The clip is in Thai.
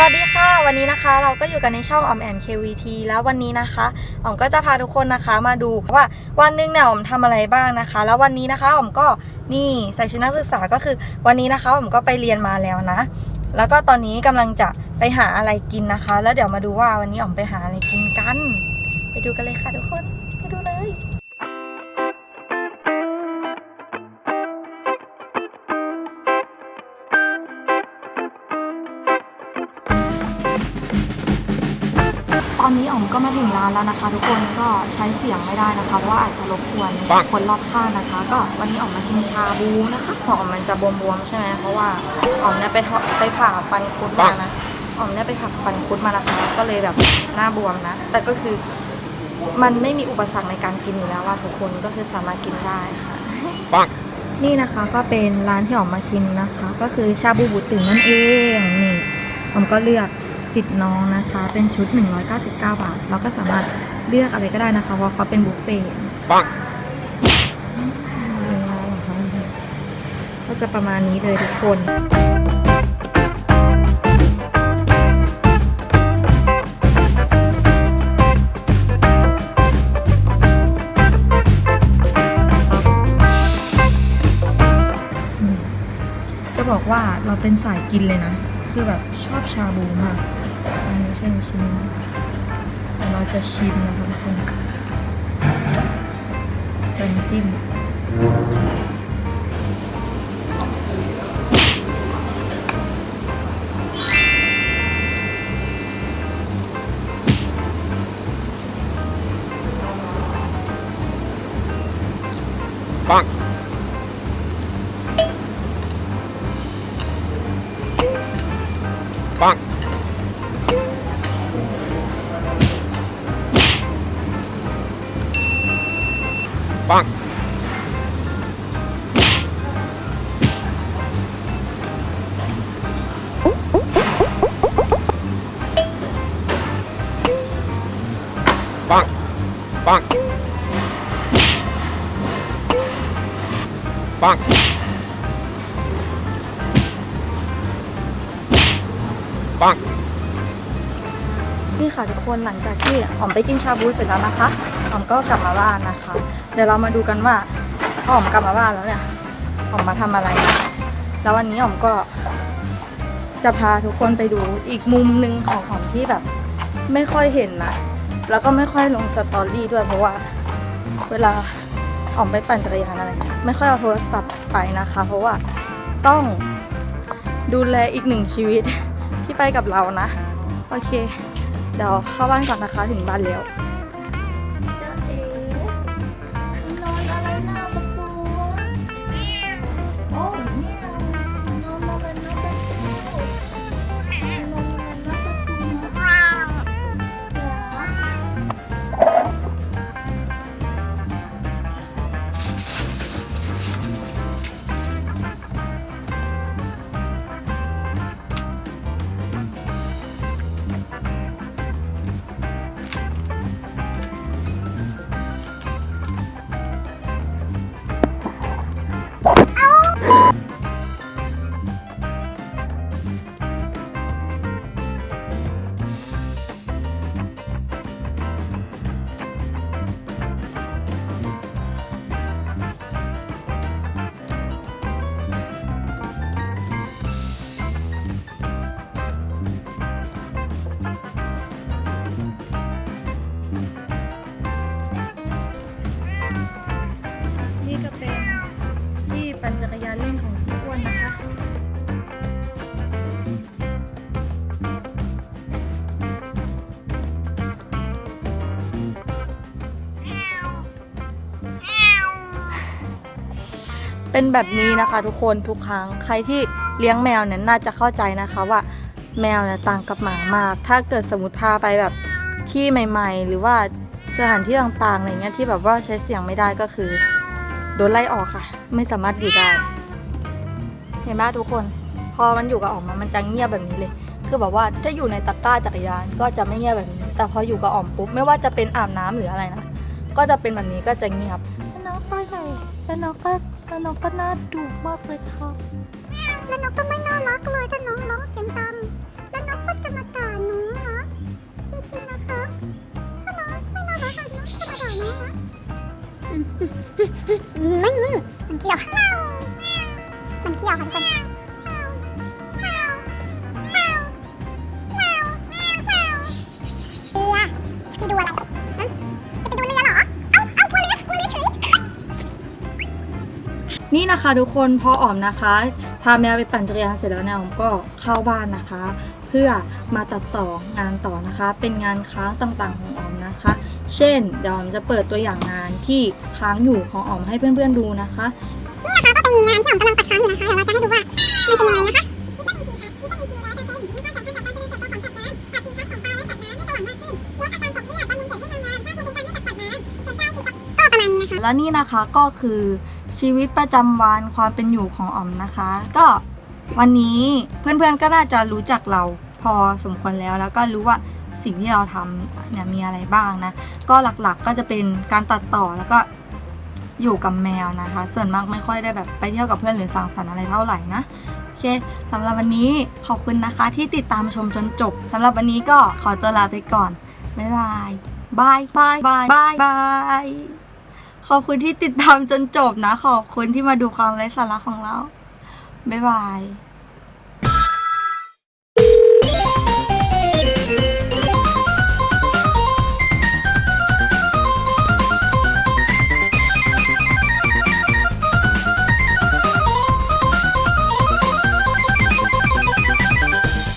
สวัสดีค่ะวันนี้นะคะเราก็อยู่กันในช่องออมแอน KVT แล้ววันนี้นะคะออมก็จะพาทุกคนนะคะมาดูว่าวันหนึงเนี่ยออมทำอะไรบ้างนะคะ แล้ววันนี้นะคะออมก็นี่ใส่ชุดนักศึกษาก็คือ วันนี้นะคะออมก็ไปเรียนมาแล้วนะ แล้วก็ตอนนี้กำลังจะไปหาอะไรกินนะคะ แล้วเดี๋ยวมาดูว่าวันนี้ออมไปหาอะไรกินกัน ไปดูกันเลยค่ะทุกคนไปดูเลย อนนี้อ๋อมก็มาถึงร้านแล้วนะคะ ทุกคนก็ใช้เสียงไม่ได้นะคะเพราะว่าอาจจะรบกวนคนรอบข้างนะคะ ก็วันนี้อ๋อมมากินชาบูนะคะหัวอ๋อมมันจะบวมๆใช่ไหมเพราะว่าอ๋อมเนี่ยไปทอไปผ่าฟันคุดมานะอ๋อมเนี่ยไปผ่าฟันคุดมานะคะ ก็เลยแบบหน้าบวมนะ แต่ก็คือมันไม่มีอุปสรรคในการกินอยู่แล้วว่าทุกคนก็คือสามารถกินได้ค่ะปังนี่นะคะก็เป็นร้านที่ออกมากินนะคะ ก็คือชาบูบุตึงนั่นเองนี่ผมก็เลือก สิทธิ์น้องนะคะ เป็นชุด 199 บาท เราก็สามารถเลือกอะไรก็ได้นะคะ เพราะเขาเป็นบุฟเฟ่ต์ปังก็จะประมาณนี้เลยทุกคนจะบอกว่าเราเป็นสายกินเลยนะ คือแบบชอบชาบูมาก จะชิมนะคะทุกคนเป็นำจิ้มปังปัง ปังปังปังปังปังนี่ค่ะทุกคนหลังจากที่อ๋อมไปกินชาบูเสร็จแล้วนะคะ อ๋อมก็กลับมาบ้านนะคะ เดี๋ยวเรามาดูกันว่าพออ๋อมกลับมาบ้านแล้วเนี่ยอ๋อมมาทำอะไร แล้ววันนี้อ๋อมก็จะพาทุกคนไปดูอีกมุมหนึ่งของอ๋อมที่แบบ ไม่ค่อยเห็นนะแล้วก็ไม่ค่อยลงสตอรี่ด้วยเพราะว่า เวลาอ๋อมไปปั่นจักรยานอะไรไม่ค่อยเอาโทรศัพท์ไปนะคะ เพราะว่าต้องดูแลอีกหนึ่งชีวิตที่ไปกับเรานะ โอเค เดี๋ยวเข้าบ้านก่อนนะคะถึงบ้านแล้ว ปั่นจักรยานเล่นของพี่อ้วนนะคะเป็นแบบนี้นะคะทุกคนทุกครั้งใครที่เลี้ยงแมวเนี่ยน่าจะเข้าใจนะคะว่าแมวเนี่ยต่างกับหมามาก ถ้าเกิดสมมติพาไปแบบที่ใหม่ ๆ หรือว่าสถานที่ต่างๆอะไรเงี้ยที่แบบว่าใช้เสียงไม่ได้ก็คือ โดนไล่ออกค่ะ ไม่สามารถอยู่ได้ เห็นไหมทุกคน พอมันอยู่กับออกมามันจะเงียบแบบนี้เลย คือแบบว่าถ้าอยู่ในตะกร้าจักรยานก็จะไม่เงียบแบบนี้ แต่พออยู่กับอ่อมปุ๊บไม่ว่าจะเป็นอาบน้ำหรืออะไรนะก็จะเป็นแบบนี้ก็จะเงียบแล้วน้องก็ใหญ่แล้วน้องก็แล้วน้องก็น่าดุมากเลยค่ะแล้วน้องก็ไม่น่ารักเลยถ้าน้องร้อง ไม่ไม่มันเกี่ยว มันเกี่ยวค่ะทุกคนเรือจะไปดูอะไรจะไปดูเรือเหรอเอาเอากลัวเรือกลัวเรือเฉยนี่นะคะทุกคนพอออมนะคะ พาแมวไปปั่นจักรยานเสร็จแล้วเนี่ยออมก็เข้าบ้านนะคะ เพื่อมาตัดต่องานต่อนะคะ เป็นงานค้างต่างๆของออมนะคะ เช่นเดี๋ยวอ๋อมจะเปิดตัวอย่างงานที่ค้างอยู่ของอ๋อมให้เพื่อนๆดูนะคะนี่นะคะก็เป็นงานที่ผมกำลังตัดค้างอยู่นะคะเดี๋ยวเราจะให้ดูว่ามันเป็นยังไงนะคะก็ประมาณนี้นะคะและนี่นะคะก็คือชีวิตประจำวันความเป็นอยู่ของอ๋อมนะคะ ก็วันนี้เพื่อนๆก็น่าจะรู้จักเราพอสมควรแล้วแล้วก็รู้ว่า สิ่งที่เราทำเนี่ยมีอะไรบ้างนะ ก็หลักๆก็จะเป็นการตัดต่อแล้วก็อยู่กับแมวนะคะ ส่วนมากไม่ค่อยได้แบบไปเที่ยวกับเพื่อนหรือสังสรรค์อะไรเท่าไหร่นะโอเคสำหรับวันนี้ขอบคุณนะคะที่ติดตามชมจนจบสำหรับวันนี้ก็ขอตัวลาไปก่อนบ๊ายบายบายบายบายบายบายขอบคุณที่ติดตามจนจบนะ ขอบคุณที่มาดูความไร้สาระของเราบ๊ายบาย